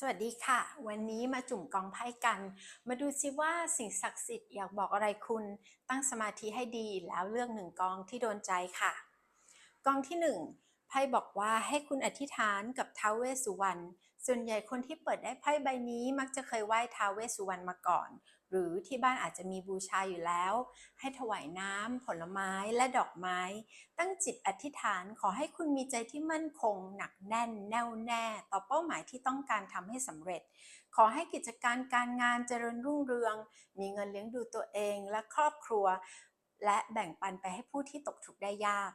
สวัสดีค่ะ วันนี้มาจุ่มกองไพ่กัน มาดูซิว่าสิ่งศักดิ์สิทธิ์อยากบอกอะไรคุณ ตั้งสมาธิให้ดีแล้วเลือกหนึ่งกองที่โดนใจค่ะ กองที่หนึ่ง ไพ่บอกว่าให้คุณอธิษฐานกับท้าวเวสสุวรรณ ส่วนใหญ่คนที่เปิดได้ไพ่ใบนี้มักจะเคยไหว้ท้าวเวสสุวรรณมาก่อน หรือที่บ้านอาจจะมีบูชาอยู่แล้ว ให้ถวายน้ำ ผลไม้และดอกไม้ ตั้งจิตอธิษฐานขอให้คุณมีใจที่มั่นคง หนักแน่น แน่วแน่ ต่อเป้าหมายที่ต้องการทำให้สำเร็จ ขอให้กิจการการงานเจริญรุ่งเรือง มีเงินเลี้ยงดูตัวเองและครอบครัว และแบ่งปันไปให้ผู้ที่ตกทุกข์ได้ยาก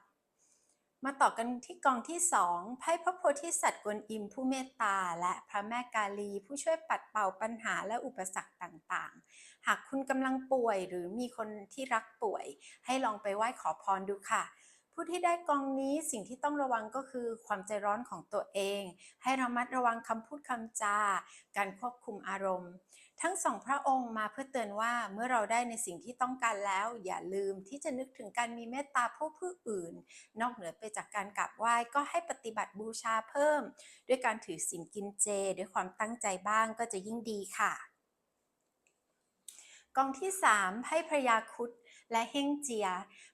มาต่อกันที่กองที่สองไพ่พระโพธิสัตว์กวนอิมผู้เมตตา และพระแม่กาลี ผู้ช่วยปัดเป่าปัญหาและอุปสรรคต่างๆ หากคุณกำลังป่วยหรือมีคนที่รักป่วย ให้ลองไปไหว้ขอพรดูค่ะ ผู้ที่ได้กองนี้สิ่งที่ต้องระวังก็คือความใจร้อนของตัวเอง ให้ระมัดระวังคำพูดคำจา การควบคุมอารมณ์ ทั้งสองพระองค์มาเพื่อเตือนว่าเมื่อเราได้ในสิ่งที่ต้องการแล้ว อย่าลืมที่จะนึกถึงการมีเมตตาผู้ผู้อื่น นอกเหนือไปจากการกราบไหว้ก็ให้ปฏิบัติบูชาเพิ่ม ด้วยการถือศีลกินเจ ด้วยความตั้งใจบ้างก็จะยิ่งดีค่ะ กองที่ 3ไพ่พระยาครุดและเฮงเจีย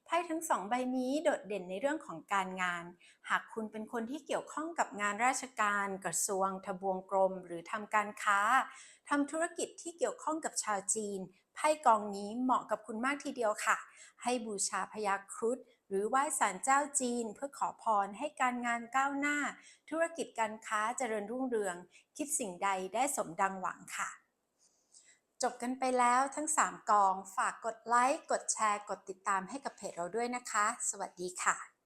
ไพ่ทั้งสองใบนี้โดดเด่นในเรื่องของการงาน หากคุณเป็นคนที่เกี่ยวข้องกับงานราชการ กระทรวง ทบวงกรม หรือทำการค้าทำธุรกิจที่เกี่ยวข้องกับชาวจีนไพ่กองนี้เหมาะกับคุณมากทีเดียวค่ะ ให้บูชาพญาครุฑหรือไหว้ศาลเจ้าจีน เพื่อขอพรให้การงานก้าวหน้า ธุรกิจการค้าเจริญรุ่งเรือง คิดสิ่งใดได้สมดังหวังค่ะ จบกันไปแล้วทั้ง 3 กอง ฝากกดไลค์ กดแชร์ กดติดตามให้กับเพจเราด้วยนะคะ สวัสดีค่ะ